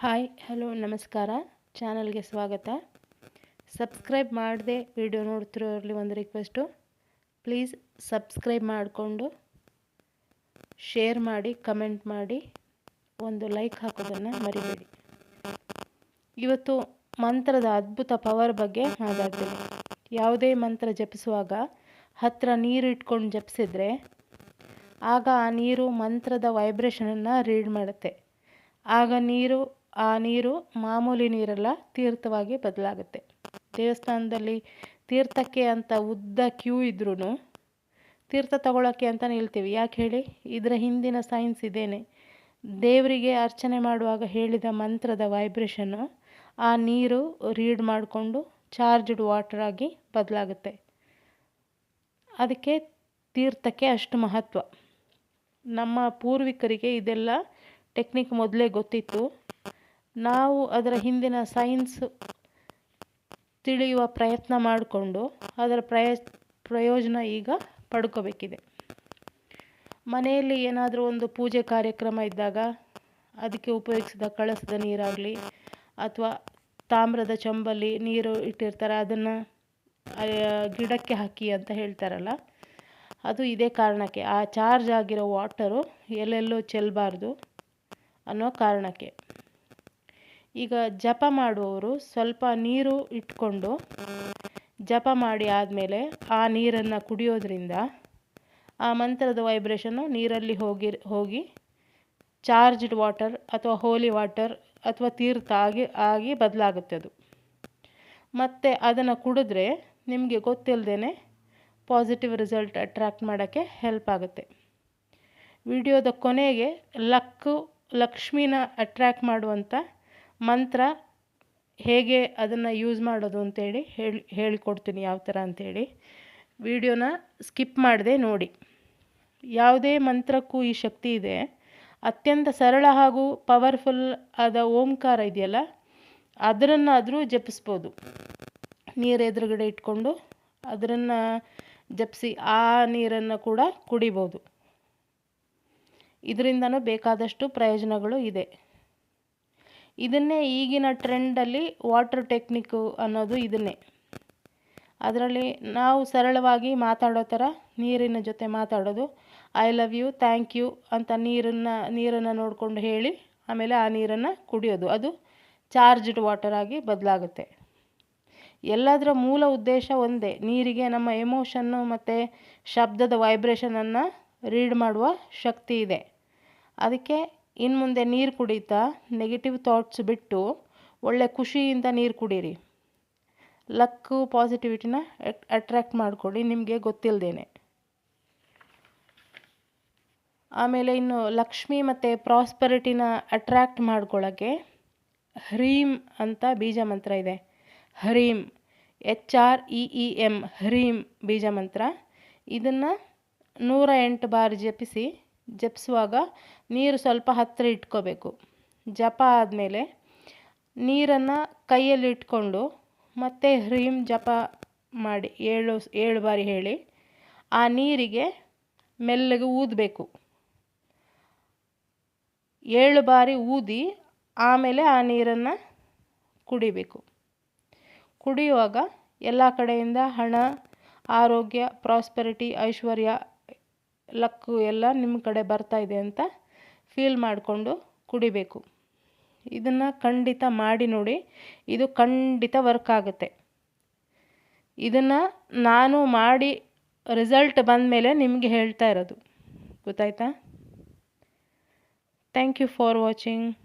Hi, hello, ನಮಸ್ಕಾರ. ಚಾನಲ್ಗೆ ಸ್ವಾಗತ. ಸಬ್ಸ್ಕ್ರೈಬ್ ಮಾಡದೆ ವಿಡಿಯೋ ನೋಡ್ತಿರೋರಲ್ಲಿ ಒಂದು ರಿಕ್ವೆಸ್ಟು. ಪ್ಲೀಸ್ ಸಬ್ಸ್ಕ್ರೈಬ್ ಮಾಡಿಕೊಂಡು ಶೇರ್ ಮಾಡಿ, ಕಮೆಂಟ್ ಮಾಡಿ. ಒಂದು ಲೈಕ್ ಹಾಕೋದನ್ನು ಮರಿಬೇಡಿ. ಇವತ್ತು ಮಂತ್ರದ ಅದ್ಭುತ ಪವರ್ ಬಗ್ಗೆ ಮಾತಾಡ್ತೀನಿ. ಯಾವುದೇ ಮಂತ್ರ ಜಪಿಸುವಾಗ ಹತ್ತಿರ ನೀರು ಇಟ್ಕೊಂಡು ಜಪಿಸಿದ್ರೆ ಆಗ ಆ ನೀರು ಮಂತ್ರದ ವೈಬ್ರೇಷನನ್ನು ರೀಡ್ ಮಾಡುತ್ತೆ. ಆಗ ನೀರು ಆ ನೀರು ಮಾಮೂಲಿ ನೀರೆಲ್ಲ ತೀರ್ಥವಾಗಿ ಬದಲಾಗುತ್ತೆ. ದೇವಸ್ಥಾನದಲ್ಲಿ ತೀರ್ಥಕ್ಕೆ ಅಂತ ಉದ್ದ ಕ್ಯೂ ಇದ್ರೂ ತೀರ್ಥ ತಗೊಳ್ಳೋಕ್ಕೆ ಅಂತ ನಿಲ್ತೀವಿ. ಯಾಕೆ ಹೇಳಿ? ಇದರ ಹಿಂದಿನ ಸೈನ್ಸ್ ಇದೇನೆ. ದೇವರಿಗೆ ಅರ್ಚನೆ ಮಾಡುವಾಗ ಹೇಳಿದ ಮಂತ್ರದ ವೈಬ್ರೇಷನ್ನು ಆ ನೀರು ರೀಡ್ ಮಾಡಿಕೊಂಡು ಚಾರ್ಜ್ಡ್ ವಾಟರ್ ಆಗಿ ಬದಲಾಗುತ್ತೆ. ಅದಕ್ಕೆ ತೀರ್ಥಕ್ಕೆ ಅಷ್ಟು ಮಹತ್ವ. ನಮ್ಮ ಪೂರ್ವಿಕರಿಗೆ ಇದೆಲ್ಲ ಟೆಕ್ನಿಕ್ ಮೊದಲೇ ಗೊತ್ತಿತ್ತು. ನಾವು ಅದರ ಹಿಂದಿನ ಸೈನ್ಸ್ ತಿಳಿಯುವ ಪ್ರಯತ್ನ ಮಾಡಿಕೊಂಡು ಅದರ ಪ್ರಯ, ಪ್ರಯೋಜನ ಈಗ ಪಡ್ಕೋಬೇಕಿದೆ. ಮನೆಯಲ್ಲಿ ಏನಾದರೂ ಒಂದು ಪೂಜೆ ಕಾರ್ಯಕ್ರಮ ಇದ್ದಾಗ ಅದಕ್ಕೆ ಉಪಯೋಗಿಸಿದ ಕಳಸದ ನೀರಾಗಲಿ ಅಥವಾ ತಾಮ್ರದ ಚಂಬಲ್ಲಿ ನೀರು ಇಟ್ಟಿರ್ತಾರೆ, ಅದನ್ನು ಗಿಡಕ್ಕೆ ಹಾಕಿ ಅಂತ ಹೇಳ್ತಾರಲ್ಲ, ಅದು ಇದೇ ಕಾರಣಕ್ಕೆ. ಆ ಚಾರ್ಜ್ ಆಗಿರೋ ವಾಟರು ಎಲ್ಲೆಲ್ಲೋ ಚೆಲ್ಲಬಾರ್ದು ಅನ್ನೋ ಕಾರಣಕ್ಕೆ. ಈಗ ಜಪ ಮಾಡುವವರು ಸ್ವಲ್ಪ ನೀರು ಇಟ್ಕೊಂಡು ಜಪ ಮಾಡಿ ಆದಮೇಲೆ ಆ ನೀರನ್ನು ಕುಡಿಯೋದ್ರಿಂದ ಆ ಮಂತ್ರದ ವೈಬ್ರೇಷನ್ನು ನೀರಲ್ಲಿ ಹೋಗಿ ಹೋಗಿ ಚಾರ್ಜ್ಡ್ ವಾಟರ್ ಅಥವಾ ಹೋಲಿ ವಾಟರ್ ಅಥವಾ ತೀರ್ಥ ಆಗಿ ಆಗಿ ಬದಲಾಗುತ್ತೆ ಅದು. ಮತ್ತು ಅದನ್ನು ಕುಡಿದ್ರೆ ನಿಮಗೆ ಗೊತ್ತಿಲ್ಲದೇ ಪಾಸಿಟಿವ್ ರಿಸಲ್ಟ್ ಅಟ್ರ್ಯಾಕ್ಟ್ ಮಾಡೋಕ್ಕೆ ಹೆಲ್ಪ್ ಆಗುತ್ತೆ. ವಿಡಿಯೋದ ಕೊನೆಗೆ ಲಕ್ಕು ಲಕ್ಷ್ಮಿನ ಅಟ್ರ್ಯಾಕ್ಟ್ ಮಾಡುವಂಥ ಮಂತ್ರ ಹೇಗೆ ಅದನ್ನು ಯೂಸ್ ಮಾಡೋದು ಅಂತೇಳಿ ಹೇಳಿ, ಹೇಳಿಕೊಡ್ತೀನಿ ಯಾವ ಥರ ಅಂಥೇಳಿ ವಿಡಿಯೋನ ಸ್ಕಿಪ್ ಮಾಡದೆ ನೋಡಿ. ಯಾವುದೇ ಮಂತ್ರಕ್ಕೂ ಈ ಶಕ್ತಿ ಇದೆ. ಅತ್ಯಂತ ಸರಳ ಹಾಗೂ ಪವರ್ಫುಲ್ ಆದ ಓಂಕಾರ ಇದೆಯಲ್ಲ, ಅದರನ್ನಾದರೂ ಜಪಿಸ್ಬೋದು. ನೀರು ಎದುರುಗಡೆ ಇಟ್ಕೊಂಡು ಅದನ್ನು ಜಪಿಸಿ ಆ ನೀರನ್ನು ಕೂಡ ಕುಡಿಬೋದು. ಇದರಿಂದನೂ ಬೇಕಾದಷ್ಟು ಪ್ರಯೋಜನಗಳು ಇದೆ. ಇದನ್ನೇ ಈಗಿನ ಟ್ರೆಂಡಲ್ಲಿ ವಾಟರ್ ಟೆಕ್ನಿಕ್ಕು ಅನ್ನೋದು ಇದನ್ನೇ. ಅದರಲ್ಲಿ ನಾವು ಸರಳವಾಗಿ ಮಾತಾಡೋ ಥರ ನೀರಿನ ಜೊತೆ ಮಾತಾಡೋದು. I love you thank you ಅಂತ ನೀರನ್ನು ನೀರನ್ನು ನೋಡಿಕೊಂಡು ಹೇಳಿ, ಆಮೇಲೆ ಆ ನೀರನ್ನು ಕುಡಿಯೋದು. ಅದು ಚಾರ್ಜ್ಡ್ ವಾಟರ್ ಆಗಿ ಬದಲಾಗುತ್ತೆ. ಎಲ್ಲದರ ಮೂಲ ಉದ್ದೇಶ ಒಂದೇ. ನೀರಿಗೆ ನಮ್ಮ ಎಮೋಷನ್ನು ಮತ್ತು ಶಬ್ದದ ವೈಬ್ರೇಷನನ್ನು ರೀಡ್ ಮಾಡುವ ಶಕ್ತಿ ಇದೆ. ಅದಕ್ಕೆ ಇನ್ನು ಮುಂದೆ ನೀರು ಕುಡಿತಾ ನೆಗೆಟಿವ್ ಥಾಟ್ಸ್ ಬಿಟ್ಟು ಒಳ್ಳೆ ಖುಷಿಯಿಂದ ನೀರು ಕುಡೀರಿ. ಲಕ್ಕು ಪಾಸಿಟಿವಿಟಿನ ಅಟ್ರ್ಯಾಕ್ಟ್ ಮಾಡಿಕೊಡಿ ನಿಮಗೆ ಗೊತ್ತಿಲ್ಲದೇನೆ ಆಮೇಲೆ ಇನ್ನು ಲಕ್ಷ್ಮಿ ಮತ್ತು ಪ್ರಾಸ್ಪರಿಟಿನ ಅಟ್ರ್ಯಾಕ್ಟ್ ಮಾಡ್ಕೊಳ್ಳೋಕ್ಕೆ ಹ್ರೀಮ್ ಅಂತ ಬೀಜ ಮಂತ್ರ ಇದೆ. ಹರೀಮ್ H R E E M ಹ್ರೀಮ್ ಬೀಜ ಮಂತ್ರ. ಇದನ್ನು ನೂರ ಎಂಟು ಬಾರಿ ಜಪಿಸಿ ಜಪಿಸುವಾಗ ನೀರು ಸ್ವಲ್ಪ ಹತ್ತಿರ ಇಟ್ಕೋಬೇಕು. ಜಪ ಆದಮೇಲೆ ನೀರನ್ನು ಕೈಯಲ್ಲಿ ಇಟ್ಕೊಂಡು ಮತ್ತೆ ಹ್ರೀಮ್ ಜಪ ಮಾಡಿ ಏಳು ಏಳು ಬಾರಿ ಹೇಳಿ ಆ ನೀರಿಗೆ ಮೆಲ್ಲಗೆ ಊದಬೇಕು. ಏಳು ಬಾರಿ ಊದಿ ಆಮೇಲೆ ಆ ನೀರನ್ನು ಕುಡಿಬೇಕು. ಕುಡಿಯುವಾಗ ಎಲ್ಲ ಕಡೆಯಿಂದ ಹಣ, ಆರೋಗ್ಯ, ಪ್ರಾಸ್ಪೆರಿಟಿ, ಐಶ್ವರ್ಯ ಲಕ್ಕು ಎಲ್ಲ ನಿಮ್ಮ ಕಡೆ ಬರ್ತಾ ಇದೆ ಅಂತ ಫೀಲ್ ಮಾಡಿಕೊಂಡು ಕುಡಿಬೇಕು. ಇದನ್ನು ಖಂಡಿತ ಮಾಡಿ ನೋಡಿ. ಇದು ಖಂಡಿತ ವರ್ಕ್ ಆಗುತ್ತೆ. ಇದನ್ನು ನಾನು ಮಾಡಿ ರಿಸಲ್ಟ್ ಬಂದ ಮೇಲೆ ನಿಮಗೆ ಹೇಳ್ತಾ ಇರೋದು. ಗೊತ್ತಾಯ್ತಾ? Thank you for watching